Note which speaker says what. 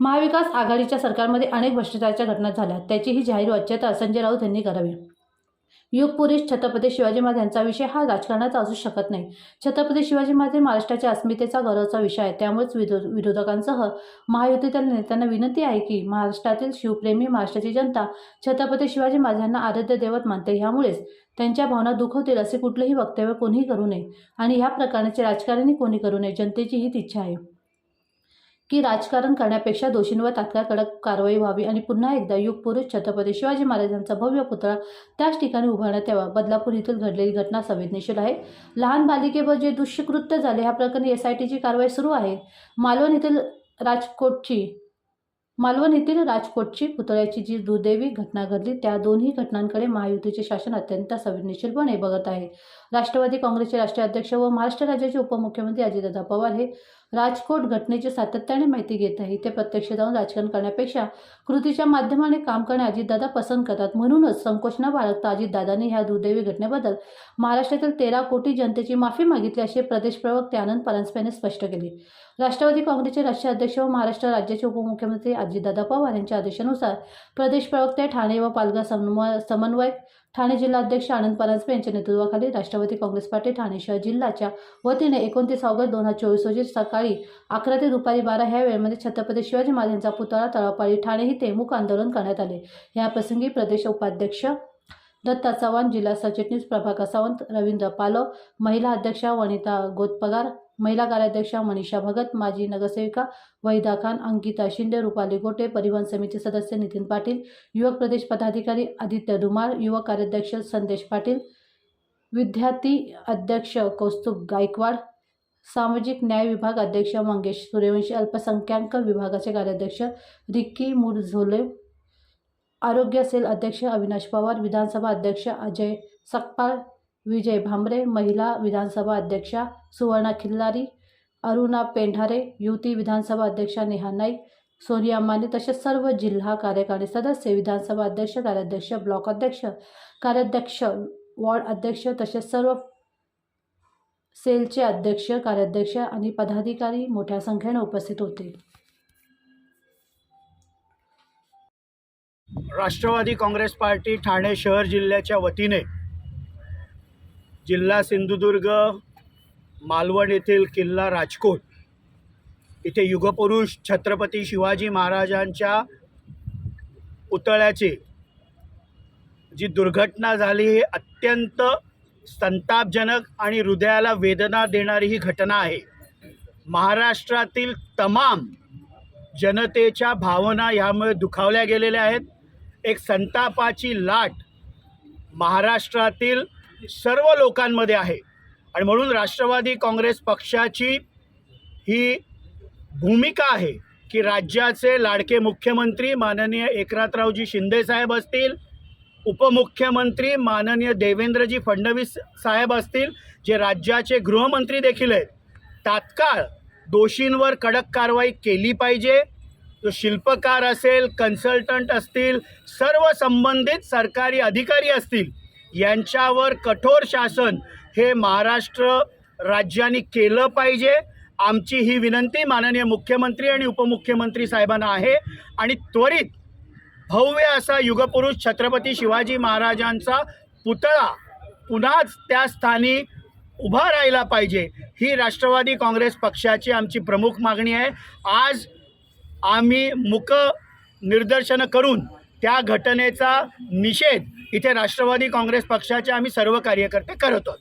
Speaker 1: महाविकास आघाडीच्या सरकारमध्ये अनेक भ्रष्टाचाराच्या घटना झाल्या. त्याचीही जाहीर वाच्यता संजय राऊत यांनी करावी. युगपुरुष छत्रपती शिवाजी महाराज यांचा विषय हा राजकारणाचा असू शकत नाही. छत्रपती शिवाजी महाराज हे महाराष्ट्राच्या अस्मितेचा गौरवचा विषय आहे. त्यामुळेच विरोध विरोधकांसह महायुतीतील नेत्यांना विनंती आहे की महाराष्ट्रातील शिवप्रेमी महाराष्ट्राची जनता छत्रपती शिवाजी महाराजांना आराध्य दैवत मानते. ह्यामुळेच त्यांच्या भावना दुखवतील असे कुठलेही वक्तव्य कोणीही करू नये. आणि ह्या प्रकारचे राजकारणही कोणी करू नये? जनतेची हीच इच्छा आहे. की राजकारण करण्यापेक्षा दोषींवर तात्काळ कडक कारवाई व्हावी आणि पुन्हा एकदा युगपुरुष छत्रपती शिवाजी महाराजांचा भव्य पुतळा त्याच ठिकाणी उभारण्यात यावा. बदलापूर येथील घडलेली घटना संवेदनशील आहे. लहान बालिकेवर जे दुष्यकृत्य झाले ह्या प्रकरणी एस आय टीची कारवाई सुरू आहे. मालवण येथील राजकोटची मालवण येथील राजकोटची पुतळ्याची जी दुर्दैवी घटना घडली त्या दोन्ही घटनांकडे महायुतीचे शासन अत्यंत संवेदनशीलपणे बघत आहे. राष्ट्रवादी काँग्रेसचे राष्ट्रीय अध्यक्ष व महाराष्ट्र राज्याचे उपमुख्यमंत्री अजितदादा पवार हे राजकोट घटनेची सातत्याने माहिती घेत आहे. ते प्रत्यक्ष जाऊन राजकारण करण्यापेक्षा कृतीच्या माध्यमाने काम करणे अजितदादा पसंत करतात. म्हणूनच संकोच न बाळगता अजितदादांनी ह्या दुर्दैवी घटनेबद्दल महाराष्ट्रातील तेरा कोटी जनतेची माफी मागितली असे प्रदेश प्रवक्ते आनंद परांजपे यांनी स्पष्ट केले. राष्ट्रवादी काँग्रेसचे राष्ट्रीय अध्यक्ष व महाराष्ट्र राज्याचे उपमुख्यमंत्री अजितदादा पवार यांच्या आदेशानुसार प्रदेश प्रवक्ते ठाणे व पालघर समन्वय समन्वयक ठाणे जिल्हाध्यक्ष आनंद परांजपे यांच्या नेतृत्वाखाली राष्ट्रवादी काँग्रेस पार्टी ठाणे शहर जिल्ह्याच्या वतीने एकोणतीस ऑगस्ट दोन हजार चोवीस रोजी सकाळी अकरा ते दुपारी बारा ह्या वेळेमध्ये छत्रपती शिवाजी महाराज यांचा पुतळा तळापाळी ठाणे ही तेमुक आंदोलन करण्यात आले. याप्रसंगी प्रदेश उपाध्यक्ष दत्ता चव्हाण जिल्हा सरचिटणीस प्रभाकर सावंत रवींद्र पालव महिला अध्यक्षा वनिता गोतपगार महिला कार्याध्यक्षा मनीषा भगत माजी नगरसेविका वहिदा खान अंकिता शिंदे रुपाली गोटे परिवहन समिती सदस्य नितीन पाटील युवक प्रदेश पदाधिकारी आदित्य धुमाळ युवक कार्याध्यक्ष संदेश पाटील विद्यार्थी अध्यक्ष कौस्तुभ गायकवाड सामाजिक न्याय विभाग अध्यक्ष मंगेश सूर्यवंशी अल्पसंख्याक विभागाचे कार्याध्यक्ष रिक्की मुरझोले आरोग्य सेल अध्यक्ष अविनाश पवार विधानसभा अध्यक्ष अजय सकपाळ विजय भांबरे महिला विधानसभा अध्यक्षा सुवर्णा खिल्लारी अरुणा पेंढारे युती विधानसभा अध्यक्षा नेहा नाईक सोनिया माने तसेच सर्व जिल्हा कार्यकारी सदस्य विधानसभा अध्यक्ष कार्याध्यक्ष ब्लॉक अध्यक्ष कार्याध्यक्ष वॉर्ड अध्यक्ष तसेच सर्व सेलचे अध्यक्ष कार्याध्यक्ष आणि पदाधिकारी मोठ्या संख्येने उपस्थित होते.
Speaker 2: राष्ट्रवादी काँग्रेस पार्टी ठाणे शहर जिल्ह्याच्या वतीने जिल्हा सिंधुदुर्ग मालवण येथील किल्ला राजकोट इथे युगपुरुष छत्रपती शिवाजी महाराजांच्या पुतळ्याची जी दुर्घटना झाली ही अत्यंत संतापजनक आणि हृदयाला वेदना देणारी ही घटना आहे. महाराष्ट्रातील तमाम जनतेच्या भावना यामुळे दुखावल्या गेलेल्या आहेत. एक संतापाची लाट महाराष्ट्रातील सर्व लोकांमध्ये आहे. आणि म्हणून राष्ट्रवादी काँग्रेस पक्षाची ही भूमिका आहे की राज्याचे लाडके मुख्यमंत्री माननीय एकनाथरावजी शिंदेसाहेब असतील उपमुख्यमंत्री माननीय देवेंद्रजी फडणवीस साहेब असतील जे राज्याचे गृहमंत्री देखील आहेत तात्काळ दोषींवर कडक कारवाई केली पाहिजे. जो शिल्पकार असेल कन्सल्टंट असतील सर्व संबंधित सरकारी अधिकारी असतील यांच्यावर कठोर शासन हे महाराष्ट्र राज्याने केलं पाहिजे. आमची ही विनंती माननीय मुख्यमंत्री आणि उपमुख्यमंत्री साहेबांना आहे. आणि त्वरित भव्य असा युगपुरुष छत्रपती शिवाजी महाराजांचा पुतळा पुन्हाच त्या स्थानी उभा राहिला पाहिजे. ही राष्ट्रवादी काँग्रेस पक्षाची आमची प्रमुख मागणी आहे. आज आम्ही मुक निर्दर्शनं करून त्या घटनेचा निषेध इथे राष्ट्रवादी काँग्रेस पक्षाचे आम्ही सर्व कार्यकर्ते करत आहोत.